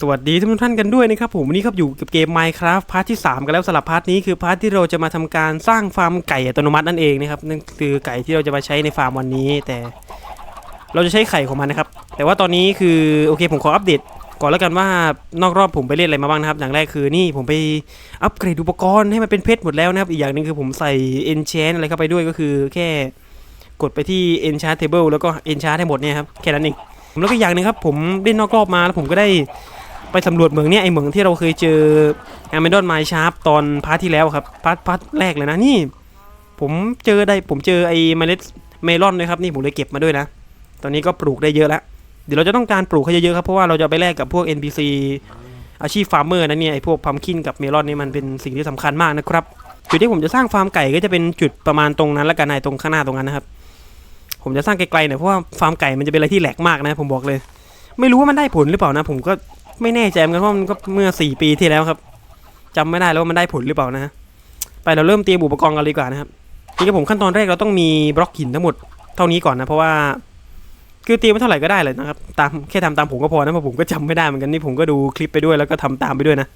สวัสดีทุกท่านกันด้วยนะครับผมวันนี้ครับอยู่กับเกม Minecraft พาร์ทที่ 3 กันแล้วสำหรับพาร์ทนี้คือพาร์ทที่เราจะมาทำการสร้างฟาร์มไก่อัตโนมัตินั่นเองนะครับนั่นคือไก่ที่เราจะมาใช้ในฟาร์มวันนี้ แต่เราจะใช้ไข่ของมันนะครับ แต่ว่าตอนนี้คือโอเคผมขออัปเดต ก่อนแล้วกันว่านอกรอบผมไปเล่นอะไรมาบ้างนะครับ อย่างแรกคือนี่ผมไปอัปเกรดอุปกรณ์ให้มันเป็นเพชรหมดแล้วนะครับ อีกอย่างหนึงคือผมใส่ enchant อะไรเข้าไปด้วยก็คือ แค่กดไปที่ enchant table แล้วก็ enchant ให้หมดเนี่ยครับแค่นั้นเองแล้วก็อย่างหนึงครับผมเล่นนอกรอบมาแล้วผมก็ได้ ไปสำรวจเหมืองเนี่ยไอเหมืองที่เราเคยเจอแอมเบดอนไมชาร์ปตอนพาร์ทที่แล้วครับพาร์ทพาร์ทแรกเลยนะนี่ ผมเจอได้ผมเจอไอเมล็ดเมลอนด้วยครับนี่ผมเลยเก็บมาด้วยนะ ตอนนี้ก็ปลูกได้เยอะแล้วเดี๋ยวเราจะต้องการปลูกให้เยอะๆครับเพราะว่าเราจะไปแลกกับพวก NPC อาชีพฟาร์มเมอร์นะเนี่ยไอพวกพัมคินกับเมลอนนี่มันเป็นสิ่งที่สำคัญมากนะครับจุดที่ผมจะสร้างฟาร์มไก่ก็จะเป็นจุดประมาณตรงนั้นแล้วกันนายตรงข้างหน้าตรงนั้นนะครับผมจะสร้างไกลๆหน่อยเพราะว่าฟาร์มไก่มันจะเป็นอะไรที่แหลกมากนะผมบอกเลย ไม่รู้ว่ามันได้ผลหรือเปล่านะ ผมก็ ไม่แน่ใจเหมือนกันเพราะมันก็เมื่อ4ปีที่แล้วครับจำไม่ได้แล้วว่ามันได้ผลหรือเปล่านะฮะไปเราเริ่มเตรียมอุปกรณ์กันเลยดีกว่านะครับทีนี้ผมขั้นตอนแรกเราต้องมีบล็อกหินทั้งหมดเท่านี้ก่อนนะเพราะว่าคือเตรียมไว้เท่าไหร่ก็ได้เลยนะครับตามแค่ทำตามผมก็พอนะเพราะผมก็จำไม่ได้เหมือนกันนี่ผมก็ดูคลิปไปด้วยแล้วก็ทำตามไปด้วยนะ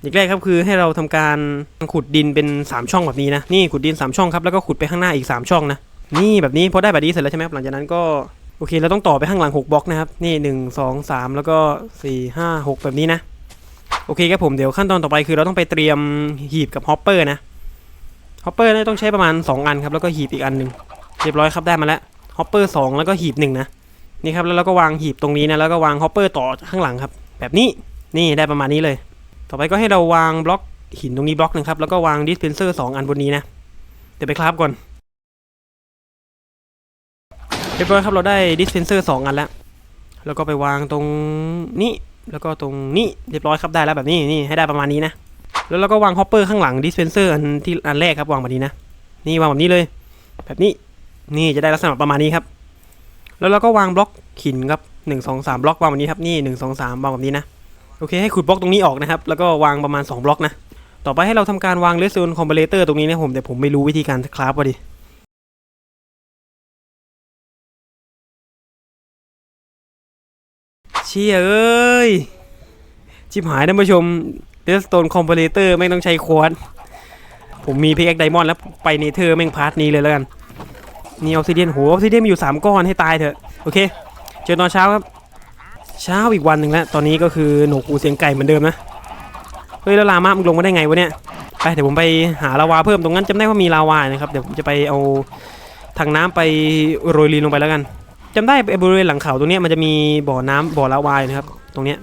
อย่างแรกครับคือให้เราทำการขุดดินเป็น 3 ช่องแบบนี้นะนี่ขุดดิน 3 ช่องครับแล้วก็ขุดไปข้างหน้าอีก 3 ช่องนะนี่แบบนี้พอได้แบบนี้เสร็จแล้วใช่ไหมหลังจากนั้นก็ โอเคเราต้องต่อไปข้างหลัง 6บล็อกนะครับ นี่ 1 2 3 แล้วก็ 4 5 6 แบบนี้นะ โอเคครับผมเดี๋ยวขั้นตอนต่อไปคือเราต้องไปเตรียมหีบกับฮอปเปอร์นะฮอปเปอร์นี่ต้องใช้ประมาณ 2 อันครับ แล้วก็หีบอีกอันหนึ่งเรียบร้อยครับได้มาแล้วฮอปเปอร์2แล้วก็หีบหนึ่งนะนี่ครับแล้วเราก็วางหีบตรงนี้นะแล้วก็วางฮอปเปอร์ต่อข้างหลังครับ แบบนี้นี่ได้ประมาณนี้เลย ต่อไปก็ให้เราวางบล็อกหินตรงนี้บล็อกหนึ่งครับแล้วก็วางดิสเพนเซอร์2อันบนนี้นะเดี๋ยวไปคราฟก่อน เรียบร้อยครับเราได้ดิสเพนเซอร์สองอันแล้ว แล้วก็ไปวางตรงนี้ แล้วก็ตรงนี้เรียบร้อยครับได้แล้วแบบนี้นี่ให้ได้ประมาณนี้นะ แล้วเราก็วางฮอปเปอร์ข้างหลังดิสเพนเซอร์อันที่อันแรกครับวางแบบนี้นะ นี่วางแบบนี้เลย แบบนี้นี่จะได้ลักษณะประมาณนี้ครับ แล้วเราก็วางบล็อกหินครับหนึ่งสองสามบล็อกวางแบบนี้ครับนี่หนึ่งสองสามวางแบบนี้นะโอเคให้ขุดบล็อกตรงนี้ออกนะครับ แล้วก็วางประมาณสองบล็อกนะ ต่อไปให้เราทำการวางเลสโซนคอมเพลเตอร์ตรงนี้นะผมแต่ผมไม่รู้วิธีการคราฟพอดี ชี่ยเอ้ยชิบหายท่านผู้ชมเดสโตนคอมเพลเตอร์ไม่ต้องใช้ควอนผมมีพิกแอคไดมอนด์แล้วไปเนเธอร์แม่งพาร์ทนี้เลยแล้วกันนี่ออฟซิเดียนโหออฟซิเดียนมีอยู่ 3 ก้อนให้ตายเถอะ โอเค เจอตอนเช้าครับ เช้าอีกวันหนึ่งแล้ว ตอนนี้ก็คือหนูกูเสียงไก่เหมือนเดิมนะ เฮ้ย แล้วลามามึงลงมาได้ไงวะเนี่ย ไปเดี๋ยวผมไปหาลาวาเพิ่มตรงนั้นจำได้ว่ามีลาวานะครับ เดี๋ยวผมจะไปเอาถังน้ำไปโรยลีนลงไปแล้วกัน จำได้บริเวณหลังเขาตรงนี้มันจะมีบ่อน้ำบ่อลาวายนะครับ ตรงเนี้ย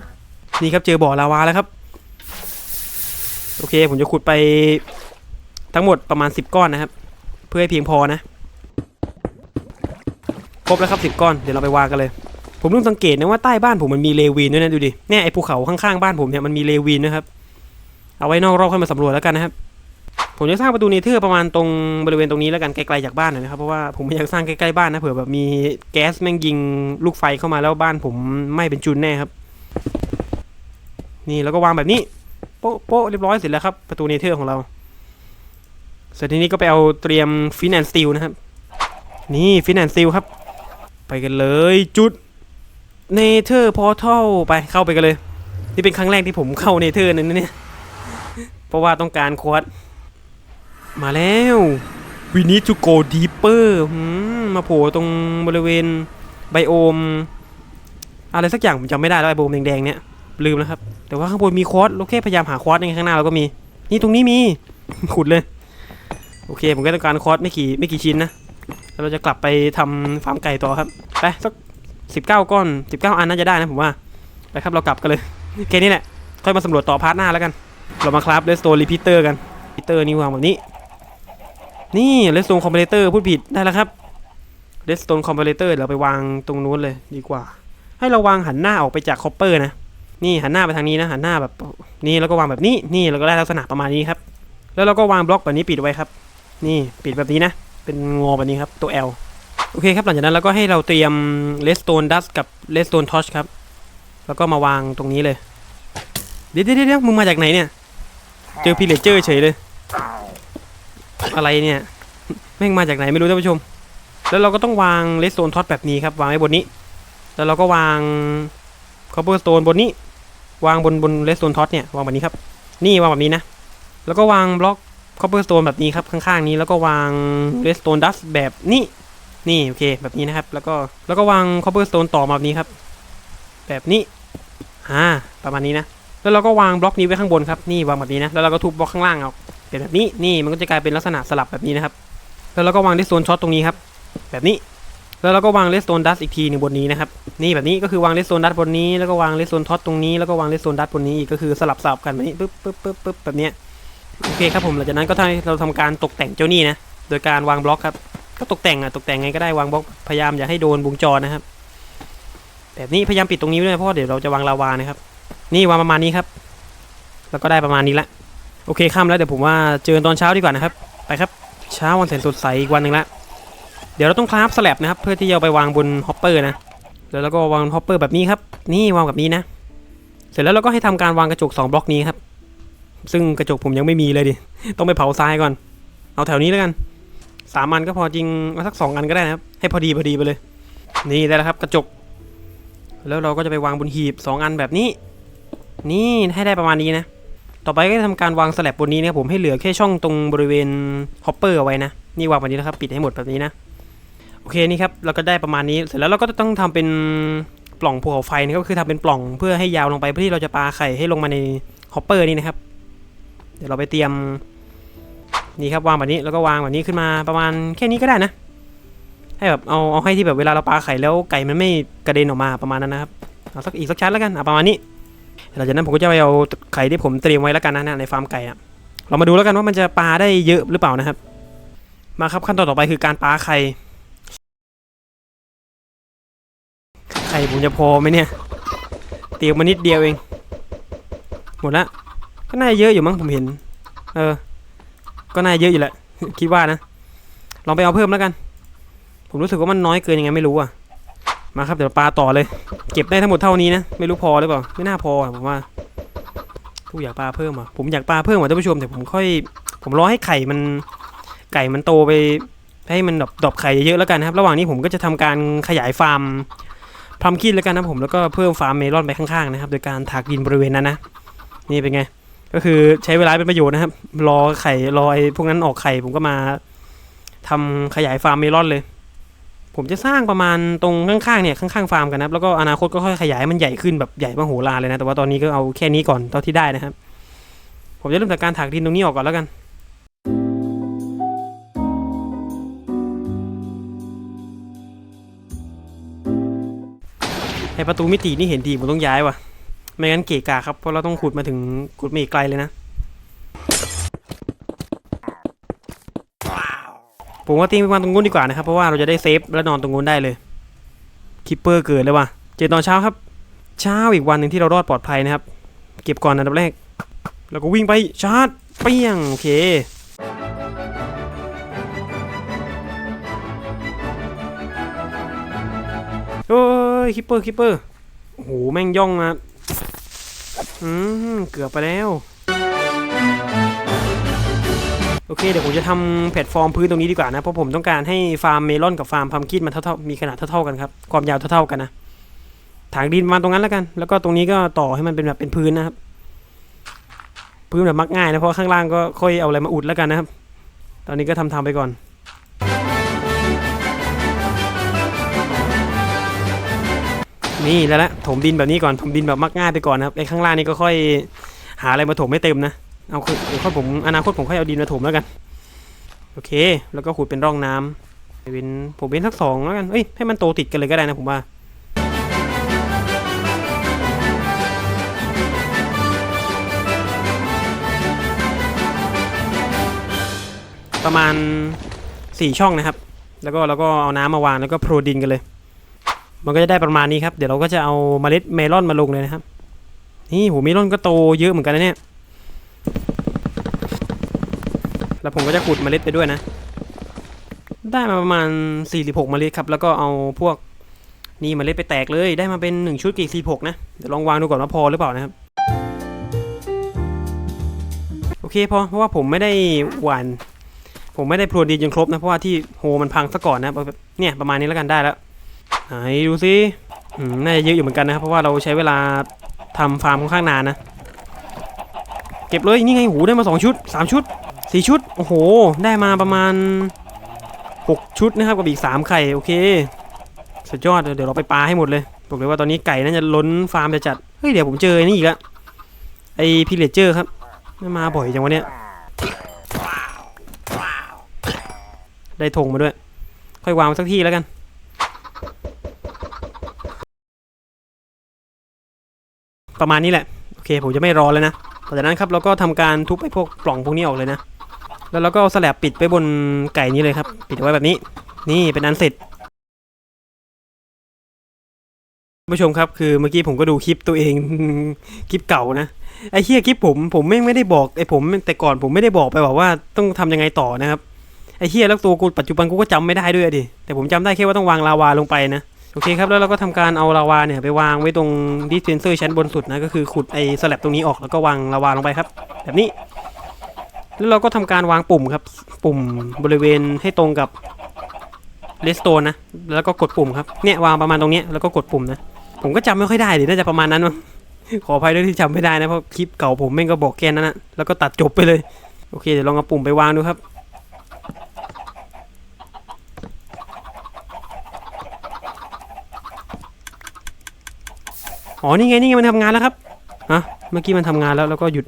นี่ครับเจอบ่อลาวาแล้วครับ โอเค ผมจะขุดไปทั้งหมดประมาณ 10 ก้อนนะครับ เพื่อให้เพียงพอนะครบแล้วครับ 10 ก้อนเดี๋ยวเราไปวางกันเลย ผมเพิ่งสังเกตนะว่าใต้บ้านผมมันมีเลวินด้วยนะดูดิเนี่ยไอ้ภูเขาข้างๆบ้านผมเนี่ยมันมีเลวินนะครับเอาไว้นอกรอบค่อยมาสำรวจแล้วกันนะครับ ผมจะสร้างประตูเนเธอร์ประมาณตรงบริเวณตรงนี้แล้วกันไกลๆจากบ้านหน่อยนะครับเพราะว่าผมไม่อยากสร้างใกล้ๆบ้านนะเผื่อแบบมีแก๊สแม่งยิงลูกไฟเข้ามาแล้วบ้านผมไหม่เป็นจุนแน่ครับ นี่แล้วก็วางแบบนี้โป๊ะโป๊ะเรียบร้อยเสร็จแล้วครับประตูเนเธอร์ของเราเสร็จทีนี้ก็ไปเอาเตรียมฟินแอนสตีลนะครับ นี่ฟินแอนสตีลครับ ไปกันเลยจุดเนเธอร์พอทัลไปเข้าไปกันเลย นี่เป็นครั้งแรกที่ผมเข้าเนเธอร์นั่นเนี่ยเพราะว่าต้องการควอด มาแล้ว we need to go deeper มาโผล่ตรงบริเวณไบโอม อะไรสักอย่างผมจำไม่ได้แล้วไบโอมแดงๆเนี่ยลืมแล้วครับ แต่ว่าข้างบนมีควอดเราแค่พยายามหาควอดในข้างหน้าเราก็มี นี่ตรงนี้มี ขุดเลย โอเค ผมก็ต้องการควอดไม่กี่ไม่กี่ชิ้นนะแล้วเราจะกลับไปทำฟาร์มไก่ต่อครับ ไปสักสิบเก้าก้อนสิบเก้าอันน่าจะได้นะผมว่า ไปครับเรากลับกันเลยแค่นี้แหละ ค่อยมาสำรวจต่อพาร์ทหน้าแล้วกัน เรามาคราฟเลสโตรีพิเตอร์กันพิเตอร์นี่วางแบบนี้ นี่เลสโตนคอมเพลเตอร์พูดผิดได้แล้วครับเลสโตนคอมเพลเตอร์เราไปวางตรงนู้นเลยดีกว่า ให้เราวางหันหน้าออกไปจากคอปเปอร์นะนี่หันหน้าไปทางนี้นะหันหน้าแบบนี่แล้วก็วางแบบนี้นี่เราก็ได้ลักษณะประมาณนี้ครับ แล้วเราก็วางบล็อกแบบนี้ปิดไว้ครับ นี่ปิดแบบนี้นะ เป็นงอแบบนี้ครับตัว L โอเคครับหลังจากนั้นเราก็ให้เราเตรียมเลสโตนดัสกับเลสโตนทอชครับ แล้วก็มาวางตรงนี้เลย เดี๋ยวเดี๋ยวเดี๋ยวมึงมาจากไหนเนี่ย เจอพีเลเจอร์เฉยเลย อะไรเนี่ย แม่งมาจากไหนไม่รู้ท่านผู้ชม แล้วเราก็ต้องวางเลสโตนท็อตแบบนี้ครับ วางไว้บนนี้ แล้วเราก็วางคอ p เ e อร์สโตนบนนี้ วางบนบนเลสโตนท็อตเนี่ยวางแบบนี้ครับ นี่วางแบบนี้นะ แล้วก็วางบล็อกคอปเปอร์สโตนแบบนี้ครับข้างๆนี้ แล้วก็วางเลสโตนดัสแบบนี้นี่โอเคแบบนี้นะครับ แล้วก็แล้วก็วางคอปเปอร์สโตนต่อมาแบบนี้ครับ แบบนี้อ่าประมาณนี้นะแล้วเราก็วางบล็อกนี้ไว้ข้างบนครับนี่วางแบบนี้นะแล้วเราก็ทุบบล็อกข้างล่างเอา เป็นแบบนี้นี่มันก็จะกลายเป็นลักษณะสลับแบบนี้นะครับ แล้วเราก็วางเลสโตนช็อตตรงนี้ครับ แบบนี้ แล้วเราก็วางเลสโตนดัสอีกทีหนึ่งบนนี้นะครับ นี่แบบนี้ก็คือวางเลสโตนดัสบนนี้ แล้วก็วางเลสโตนท็อตตรงนี้ แล้วก็วางเลสโตนดัสบนนี้อีกก็คือสลับสลับกันแบบนี้ปึ๊บปึ๊บปึ๊บปึ๊บแบบเนี้ย โอเคครับผมหลังจากนั้นก็ทำเราทำการตกแต่งเจ้านี่นะ โดยการวางบล็อกครับ ก็ตกแต่งอะตกแต่งไงก็ได้วางบล็อก พยายามอย่าให้โดนวงจรนะครับ แบบนี้พยายามปิดตรงนี้ด้วยเพราะเดี๋ยวเราจะวางลาวานะครับ นี่วางประมาณนี้ครับ แล้วก็ได้ประมาณนี้ละ โอเคค่ำแล้วเดี๋ยวผมว่าเจอตอนเช้าดีกว่านะครับ ไปครับเช้าวันแสนสดใสอีกวันหนึ่งละเดี๋ยวเราต้องคราฟสแลบนะครับ เพื่อที่จะไปวางบนฮอปเปอร์นะแล้วเราก็วางฮอปเปอร์แบบนี้ครับ นี่วางแบบนี้นะ เสร็จแล้วเราก็ให้ทำการวางกระจก2บล็อกนี้ครับ ซึ่งกระจกผมยังไม่มีเลยดิ ต้องไปเผาทรายก่อน เอาแถวนี้แล้วกันสามอันก็พอจริงเอาสักสองอันก็ได้นะครับ ให้พอดีพอดีไปเลย นี่ได้แล้วครับ กระจก แล้วเราก็จะไปวางบนหีบ 2 อันแบบนี้ นี่ให้ได้ประมาณนี้นะ ต่อไปก็จะทำการวางสแลบบนนี้นะครับผมให้เหลือแค่ช่องตรงบริเวณฮอปเปอร์เอาไว้นะ นี่วางแบบนี้นะครับ ปิดให้หมดแบบนี้นะ โอเคนี่ครับเราก็ได้ประมาณนี้ เสร็จแล้วเราก็ต้องทำเป็นปล่องภูเขาไฟนะครับก็คือทำเป็นปล่องเพื่อให้ยาวลงไปเพื่อที่เราจะปาไข่ให้ลงมาในฮอปเปอร์นี่นะครับ เดี๋ยวเราไปเตรียมนี่ครับวางแบบนี้แล้วก็วางแบบนี้ขึ้นมาประมาณแค่นี้ก็ได้นะ ให้แบบเอาเอาให้ที่แบบเวลาเราปาไข่แล้วไก่มันไม่กระเด็นออกมาประมาณนั้นนะครับเอาสักอีกสักชั้นแล้วกันเอาประมาณนี้ หลังจากนั้นผมก็จะไปเอาไข่ที่ผมเตรียมไว้แล้วกันนะในฟาร์มไก่อะเรามาดูแล้วกันว่ามันจะปาได้เยอะหรือเปล่านะครับ มาครับขั้นตอนต่อไปคือการปาไข่ไข่ผมจะพอไหมเนี่ย เตรียมมานิดเดียวเอง หมดละก็น่าจะเยอะอยู่มั้งผมเห็น เออ ก็น่าจะเยอะอยู่แหละคิดว่านะลองไปเอาเพิ่มแล้วกัน ผมรู้สึกว่ามันน้อยเกินยังไงไม่รู้อะ มาครับเดี๋ยวปลาต่อเลย เก็บได้ทั้งหมดเท่านี้นะ ไม่รู้พอหรือเปล่า ไม่น่าพอผมว่าผู้อยากปลาเพิ่มอะผมอยากปลาเพิ่มอะท่านผู้ชมแต่ผมค่อย ผมรอให้ไข่มันไก่มันโตไปให้มันดรอปดอปไข่เยอะๆแล้วกันนะครับ ระหว่างนี้ผมก็จะทำการขยายฟาร์มพลัมคินแล้วกันนะผมแล้วก็เพิ่มฟาร์มเมลอนไปข้างๆนะครับ โดยการถากดินบริเวณนั้นนะนี่เป็นไง ก็คือใช้เวลาเป็นประโยชน์นะครับ รอไข่รอไอ้พวกนั้นออกไข่ผมก็มาทำขยายฟาร์มเมลอนเลย ผมจะสร้างประมาณตรงข้างๆเนี่ยข้างๆฟาร์มกันนะครับแล้วก็อนาคตก็ค่อยขยายมันใหญ่ขึ้นแบบใหญ่มโหฬารเลยนะแต่ว่าตอนนี้ก็เอาแค่นี้ก่อนเท่าที่ได้นะครับ ผมจะเริ่มจากการถากดินตรงนี้ออกก่อนแล้วกันไอประตูมิตินี่เห็นดีผมต้องย้ายว่ะ ไม่งั้นเกะกะครับ เพราะเราต้องขุดมาถึงขุดมาอีกไกลเลยนะ ผมว่าตีไปวางตรงนู้นดีกว่านะครับ เพราะว่าเราจะได้เซฟและนอนตรงนู้นได้เลยคิปเปอร์เกิดเลยว่ะเจอตอนเช้าครับ เช้าอีกวันหนึ่งที่เรารอดปลอดภัยนะครับ เก็บก่อนอันดับแรก แล้วก็วิ่งไปชาร์จเปี้ยงโอเคโอ้ยคิปเปอร์คิปเปอร์โอ้โหแม่งย่องมาอืมเกือบไปแล้ว โอเคเดี๋ยวผมจะทำแพลตฟอร์มพื้นตรงนี้ดีกว่านะเพราะผมต้องการให้ฟาร์มเมลอนกับฟาร์มพัมคินมันเท่าๆมีขนาดเท่าๆกันครับความยาวเท่าๆกันนะถางดินมาตรงนั้นแล้วกัน แล้วก็ตรงนี้ก็ต่อให้มันเป็นแบบเป็นพื้นนะครับ พื้นแบบมักง่ายนะเพราะข้างล่างก็ค่อยเอาอะไรมาอุดแล้วกันนะครับ ตอนนี้ก็ทำทำไปก่อนนี่แล้วละถมดินแบบนี้ก่อนถมดินแบบมักง่ายไปก่อนนะครับไอ้ข้างล่างนี่ก็ค่อยหาอะไรมาถมให้เต็มนะ เอาคือค่อยผมอนาคตผมค่อยเอาดินมาถมแล้วกัน โอเค แล้วก็ขุดเป็นร่องน้ำเป็นผมเป็นสักสองแล้วกันเอ้ยให้มันโตติดกันเลยก็ได้นะผมว่าประมาณสี่ช่องนะครับ แล้วก็เราก็เอาน้ำมาวางแล้วก็โปรดินกันเลย มันก็จะได้ประมาณนี้ครับ เดี๋ยวเราก็จะเอาเมล็ดเมลอนมาลงเลยนะครับ นี่โหเมลอนก็โตเยอะเหมือนกันนะเนี่ย แล้วผมก็จะขุดเมล็ดไปด้วยนะ ได้มาประมาณ 46 เมล็ดครับ แล้วก็เอาพวกนี่เมล็ดไปแตกเลย ได้มาเป็น 1 ชุดกี่46 นะ เดี๋ยวลองวางดูก่อนว่าพอหรือเปล่านะครับ โอเคพอ เพราะว่าผมไม่ได้หวาน ผมไม่ได้พรวนดินจนครบนะ เพราะว่าที่โฮมันพังซะก่อนนะ เนี่ยประมาณนี้แล้วกันได้แล้ว ไหนดูสิน่าจะเยอะอยู่เหมือนกันนะครับ เพราะว่าเราใช้เวลาทำฟาร์มค่อนข้างนานนะ เก็บเลยนี่ไงหูได้มาสองชุดสามชุดสี่ชุด โอ้โห ได้มาประมาณหกชุดนะครับกับอีกสามไข่ โอเค สุดยอด เดี๋ยวเราไปปลาให้หมดเลยบอกเลยว่าตอนนี้ไก่น่าจะล้นฟาร์มจะจัด เฮ้ย เดี๋ยวผมเจอไอ้นี่อีกล้วไอพิเลเจอร์ครับไม่มาบ่อยจังวะเนี่ยได้ธงมาด้วย ค่อยวางสักที่แล้วกันประมาณนี้แหละ โอเค ผมจะไม่รอแล้วนะ จากนั้นครับเราก็ทำการทุบไอ้พวกปล่องพวกนี้ออกเลยนะ แล้วเราก็เอาสแลบปิดไปบนไก่นี้เลยครับ ปิดไว้แบบนี้ นี่เป็นอันเสร็จผู้ชมครับคือเมื่อกี้ผมก็ดูคลิปตัวเองคลิปเก่านะไอ้เฮียคลิปผมผมไม่ไม่ได้บอกไอ้ผมแต่ก่อนผมไม่ได้บอกไปบอกว่าต้องทำยังไงต่อนะครับไอ้เฮียแล้วตัวกูปัจจุบันกูก็จำไม่ได้ด้วยดิแต่ผมจำได้แค่ว่าต้องวางลาวาลงไปนะ โอเคครับ แล้วเราก็ทำการเอาลาวาเนี่ยไปวางไว้ตรงดิสเพนเซอร์ชั้นบนสุดนะก็คือขุดไอ้สแลบตรงนี้ออกแล้วก็วางลาวาลงไปครับ แบบนี้ แล้วเราก็ทำการวางปุ่มครับ ปุ่มบริเวณให้ตรงกับเลสโตนนะ แล้วก็กดปุ่มครับ เนี่ยวางประมาณตรงเนี้ยแล้วก็กดปุ่มนะ ผมก็จำไม่ค่อยได้เดิน่าจะประมาณนั้นมั้ง ขออภัยด้วยที่จำไม่ได้นะเพราะคลิปเก่าผมแม่งก็บอกแค่นั้นนะแล้วก็ตัดจบไปเลย โอเคเดี๋ยวลองเอาปุ่มไปวางดูครับ อ๋อนี่ไงนี่ไงมันทำงานแล้วครับฮะเมื่อกี้มันทำงานแล้วแล้วก็หยุด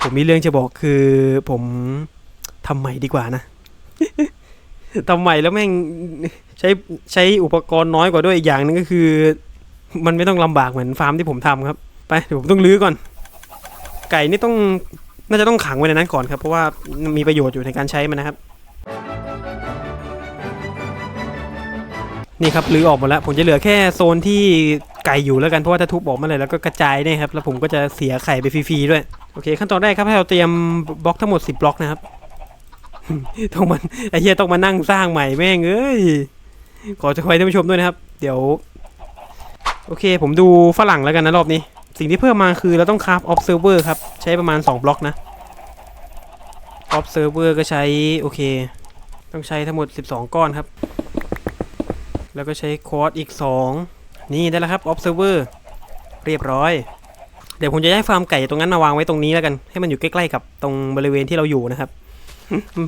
ผมมีเรื่องจะบอกคือผมทำใหม่ดีกว่านะทำใหม่แล้วแม่งใช้ใช้อุปกรณ์น้อยกว่าด้วยอีกอย่างนึงก็คือ มันไม่ต้องลำบากเหมือนฟาร์มที่ผมทำครับ ไปเดี๋ยวผมต้องลื้อก่อน ไก่นี่ต้อง น่าจะต้องขังไว้ในนั้นก่อนครับ เพราะว่ามีประโยชน์อยู่ในการใช้มันนะครับ นี่ครับลื้อออกหมดแล้ว ผมจะเหลือแค่โซนที่ไก่อยู่แล้วกันเพราะว่าถ้าทุบออกมาเลยแล้วก็กระจายเนี่ยครับแล้วผมก็จะเสียไข่ไปฟรีๆด้วยโอเค ขั้นตอนแรกครับให้เราเตรียมบล็อกทั้งหมด 10บล็อกนะครับต้องมันไอ้เหี้ยต้องมานั่งสร้างใหม่แม่งเอ้ยขอจะคอยท่านผู้ชมด้วยนะครับ เดี๋ยว โอเค ผมดูฝรั่งแล้วกันนะรอบนี้ สิ่งที่เพิ่มมาคือเราต้องคราฟ observer ครับ ใช้ประมาณ 2 บล็อกนะ observer ก็ใช้ โอเค ต้องใช้ทั้งหมด 12 ก้อนครับ แล้วก็ใช้คอร์สอีก 2 นี่ได้แล้วครับ observer เรียบร้อย เดี๋ยวผมจะย้ายฟาร์มไก่ตรงนั้นมาวางไว้ตรงนี้แล้วกัน ให้มันอยู่ใกล้ๆกับตรงบริเวณที่เราอยู่นะครับ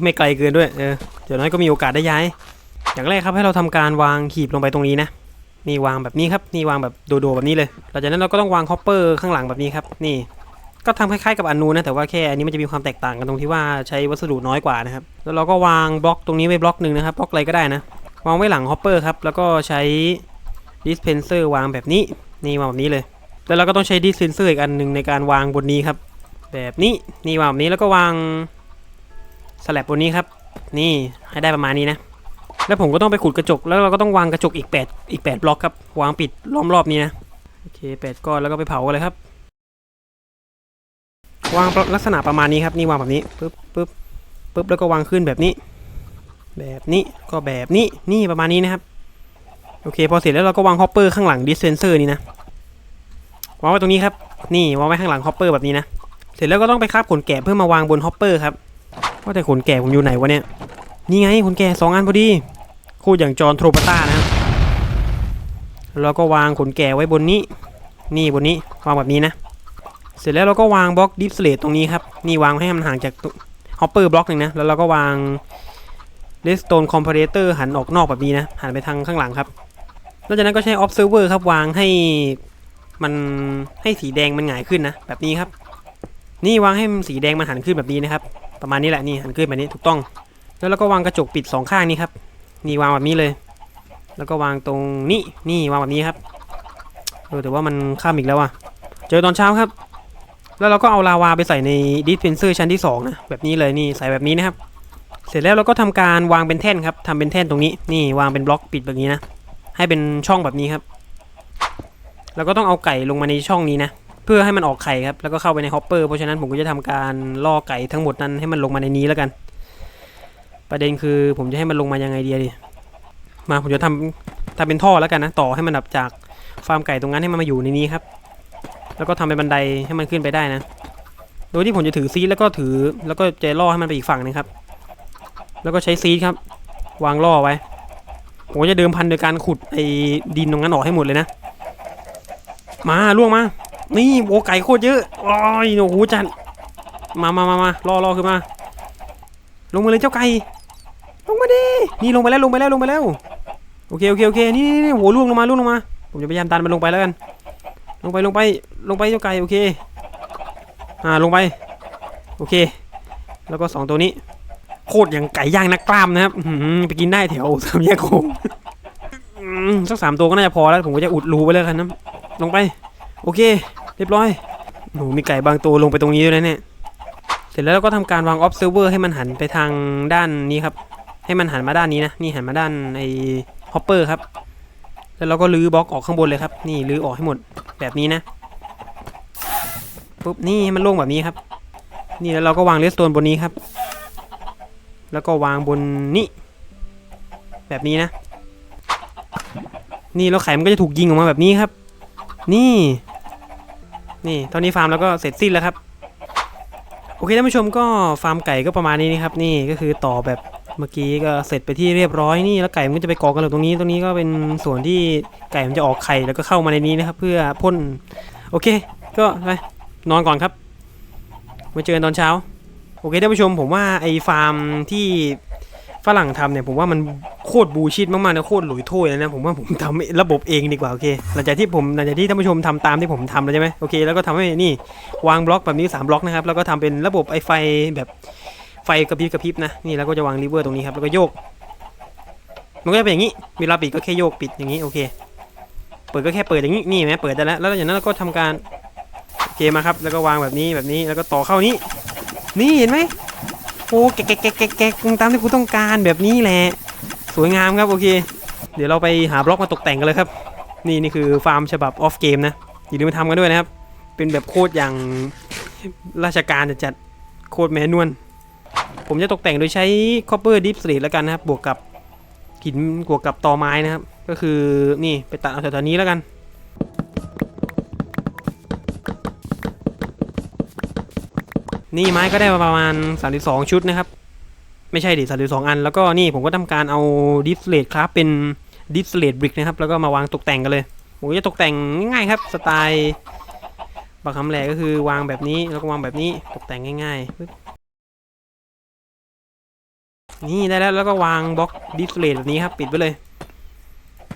ไม่ไกลเกินด้วยเออเดี๋ยวน้อยก็มีโอกาสได้ย้าย อย่างแรกครับให้เราทำการวางขีบลงไปตรงนี้นะ นี่วางแบบนี้ครับนี่วางแบบโดดๆแบบนี้เลยหลังจากนั้นเราก็ต้องวางคอปเปอร์ข้างหลังแบบนี้ครับนี่ก็ทำคล้ายๆกับอันนู้นนะแต่ว่าแค่อันนี้มันจะมีความแตกต่างกันตรงที่ว่าใช้วัสดุน้อยกว่านะครับแล้วเราก็วางบล็อกตรงนี้ไว้บล็อกหนึ่งนะครับบล็อกอะไรก็ได้นะวางไว้หลังฮอปเปอร์ครับแล้วก็ใช้ดิสเพนเซอร์วางแบบนี้นี่วางแบบนี้เลยแล้วเราก็ต้องใช้ดิสเพนเซอร์อีกอันหนึ่งในการวางบนนี้ครับ แบบนี้นี่วางแบบนี้แล้วก็วางสลับบนนี้ครับ นี่ให้ได้ประมาณนี้นะ แล้วผมก็ต้องไปขุดกระจก แล้วเราก็ต้องวางกระจกอีก 8 อีก 8 บล็อกครับ วางปิดล้อมรอบนี้นะ โอเค 8 ก้อนแล้วก็ไปเผาเลยครับ วางลักษณะประมาณนี้ครับ นี่วางแบบนี้ปึ๊บปึ๊บปึ๊บ แล้วก็วางขึ้นแบบนี้ แบบนี้ ก็แบบนี้ นี่ประมาณนี้นะครับ โอเค พอเสร็จแล้วเราก็วางฮอปเปอร์ข้างหลังดิสเพนเซอร์นี่นะ วางไว้ตรงนี้ครับ นี่วางไว้ข้างหลังฮอปเปอร์แบบนี้นะ เสร็จแล้วก็ต้องไปคาบขนแกะเพื่อมาวางบนฮอปเปอร์ครับว่าแต่ขนแกะผมอยู่ไหนวะเนี่ย นี่ไงขนแกสองอันพอดี คูดอย่างจอห์นโทรปาต้านะ แล้วก็วางขนแกไว้บนนี้ นี่บนนี้วางแบบนี้นะ เสร็จแล้วเราก็วางบล็อกดิสเลตตรงนี้ครับ นี่วางให้มันห่างจากฮอปเปอร์บล็อกหนึ่งนะ แล้วเราก็วางเลสโตนคอมเพรสเตอร์หันออกนอกแบบนี้นะ หันไปทางข้างหลังครับนอกจากนั้นก็ใช้ observer ครับวางให้มันให้สีแดงมันหงายขึ้นนะ แบบนี้ครับ นี่วางให้สีแดงมันหันขึ้นแบบนี้นะครับ ประมาณนี้แหละนี่หันขึ้นแบบนี้ถูกต้อง แล้วเราก็วางกระจกปิดสองข้างนี้ครับ นี่วางแบบนี้เลย แล้วก็วางตรงนี้นี่วางแบบนี้ครับเออแต่ว่ามันข้ามอีกแล้วอะ เจอตอนเช้าครับ แล้วเราก็เอาลาวาไปใส่ในดิสเพนเซอร์ชั้นที่สองนะแบบนี้เลยนี่ใส่แบบนี้นะครับ เสร็จแล้วเราก็ทำการวางเป็นแท่นครับทำเป็นแท่นตรงนี้ นี่วางเป็นบล็อกปิดแบบนี้นะ ให้เป็นช่องแบบนี้ครับแล้วก็ต้องเอาไก่ลงมาในช่องนี้นะ เพื่อให้มันออกไข่ครับ แล้วก็เข้าไปในฮอปเปอร์ เพราะฉะนั้นผมก็จะทำการล่อไก่ทั้งหมดนั้นให้มันลงมาในนี้แล้วกัน ประเด็นคือผมจะให้มันลงมายังไงดีอะดิมาผมจะทำทำเป็นท่อแล้วกันนะต่อให้มันแบบจากฟาร์มไก่ตรงนั้นให้มันมาอยู่ในนี้ครับ แล้วก็ทำเป็นบันไดให้มันขึ้นไปได้นะ โดยที่ผมจะถือซีดแล้วก็ถือแล้วก็จะล่อให้มันไปอีกฝั่งหนึงครับ แล้วก็ใช้ซีดครับ วางล่อไว้ผมจะเดิมพันโดยการขุดไอ้ดินตรงนั้นออกให้หมดเลยนะ มาล่วงมา นี่โอไก่โคตรเยอะโอ้ยโอ้โหจัดมามามามาล่อล่อขึ้นมา ลงมาเลยเจ้าไก่ ลงมาดิ นี่ลงไปแล้วลงไปแล้วลงไปแล้ว โอเคโอเคโอเคนี่นี่นี่โหล่วงลงมาล่วงลงมา ผมจะพยายามดันมันลงไปแล้วกัน ลงไปลงไปลงไปเจ้าไก่โอเค อ่าลงไป โอเค แล้วก็สองตัวนี้ โคตรอย่างไก่ย่างนักกล้ามนะครับไปกินได้แถวสามแยกคงสักสามตัวก็น่าจะพอแล้ว ผมก็จะอุดรูไปเลยกันนะลงไป โอเค เรียบร้อยโหมีไก่บางตัวลงไปตรงนี้ด้วยนะเนี่ย เสร็จแล้วเราก็ทำการวาง observer ให้มันหันไปทางด้านนี้ครับ ให้มันหันมาด้านนี้นะ นี่หันมาด้านไอ้ hopper ครับ แล้วเราก็ลื้อบล็อกออกข้างบนเลยครับ นี่ลื้อออกให้หมดแบบนี้นะ ปุ๊บ นี่ให้มันโล่งแบบนี้ครับ นี่แล้วเราก็วางเลสโตนบนนี้ครับ แล้วก็วางบนนี้ แบบนี้นะ นี่แล้วไข่มันก็จะถูกยิงออกมาแบบนี้ครับ นี่ นี่เท่านี้ฟาร์มแล้วก็เสร็จสิ้นแล้วครับ โอเคท่านผู้ชมก็ฟาร์มไก่ก็ประมาณนี้นะครับ นี่ก็คือต่อแบบ เมื่อกี้ก็เสร็จไปที่เรียบร้อยนี่แล้วไก่มันก็จะไปกอกันอยู่ตรงนี้ตรงนี้ก็เป็นส่วนที่ไก่มันจะออกไข่แล้วก็เข้ามาในนี้นะครับ เพื่อพ่นโอเค ก็ไปนอนก่อนครับมาเจอกันตอนเช้า โอเคท่านผู้ชมผมว่าไอ้ฟาร์มที่ฝรั่งทำเนี่ยผมว่ามันโคตรบูชิดมากๆนะโคตรหลุยถ้วยเลยนะผมว่าผมทำระบบเองดีกว่าโอเคหลังจากที่ผมหลังจากที่ท่านผู้ชมทำตามที่ผมทำแล้วใช่ไหมโอเคแล้วก็ทำให้นี่วางบล็อกแบบนี้3บล็อกนะครับแล้วก็ทำเป็นระบบไอไฟแบบ ไฟกระพริบกระพริบนะนี่แล้วก็จะวางรีเวอร์ตรงนี้ครับแล้วก็โยก มันก็จะเป็นอย่างนี้ เวลาปิดก็แค่โยกปิดอย่างนี้โอเค เปิดก็แค่เปิดอย่างนี้นี่นไหมเปิดได้แล้วแล้วจากนั้นเราก็ทำการโอเคมาครับ แล้วก็วางแบบนี้แบบนี้แล้วก็ต่อเข้านี้ นี่เห็นไหมโอ้แกะแกะแกะแกะตามที่กูต้องการแบบนี้แหละสวยงามครับโอเค เดี๋ยวเราไปหาบล็อกมาตกแต่งกันเลยครับ นี่นี่คือฟาร์มฉบับออฟเกมนะอย่าลืมไปทำกันด้วยนะครับ เป็นแบบโคตรอย่างราชการจัดโคตรแมนนวล ผมจะตกแต่งโดยใช้ copper deep slate แล้วกันนะครับ บวกกับหินบวกกับตอไม้นะครับ ก็คือนี่ไปตัดเอาแถวๆนี้แล้วกันนี่ไม้ก็ได้ประมาณ 32 ชุดนะครับ ไม่ใช่ดิ32 อัน แล้วก็นี่ผมก็ทำการเอาดิสเลตครับเป็นดิสเลตบริกนะครับ แล้วก็มาวางตกแต่งกันเลย ผมจะตกแต่งง่ายๆครับ สไตล์บางคำแหลก็คือวางแบบนี้แล้วก็วางแบบนี้ตกแต่งง่ายๆ นี่ได้แล้วแล้วก็วางบล็อกดิสเลตแบบนี้ครับปิดไปเลย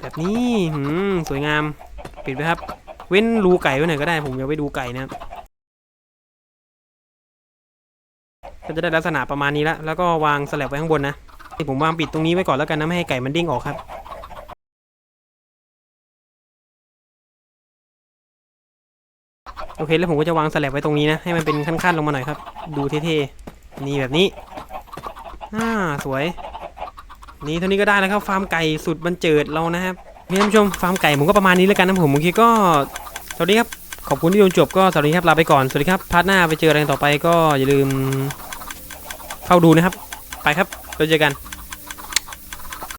แบบนี้หืมสวยงามปิดไปครับ เว้นรูไก่ไว้หน่อยก็ได้ผมอยากไปดูไก่นะครับก็จะได้ลักษณะประมาณนี้แล้วแล้วก็วางสแลบไว้ข้างบนนะที่ผมวางปิดตรงนี้ไว้ก่อนแล้วกันนะไม่ให้ไก่มันเด้งออกครับโอเคแล้วผมก็จะวางสแลบไว้ตรงนี้นะให้มันเป็นขั้นๆลงมาหน่อยครับ ดูเท่ๆนี่แบบนี้ อ่าสวย นี่เท่านี้ก็ได้แล้วครับฟาร์มไก่สุดบันเจิดเรานะครับท่านผู้ชมฟาร์มไก่ผมก็ประมาณนี้แล้วกันนะผมโอเคก็สวัสดีครับขอบคุณที่ดูจบก็สวัสดีครับลาไปก่อนสวัสดีครับพาร์ทหน้าไปเจออะไรต่อไปก็อย่าลืมเข้าดูนะครับ ไปครับเราเจอกัน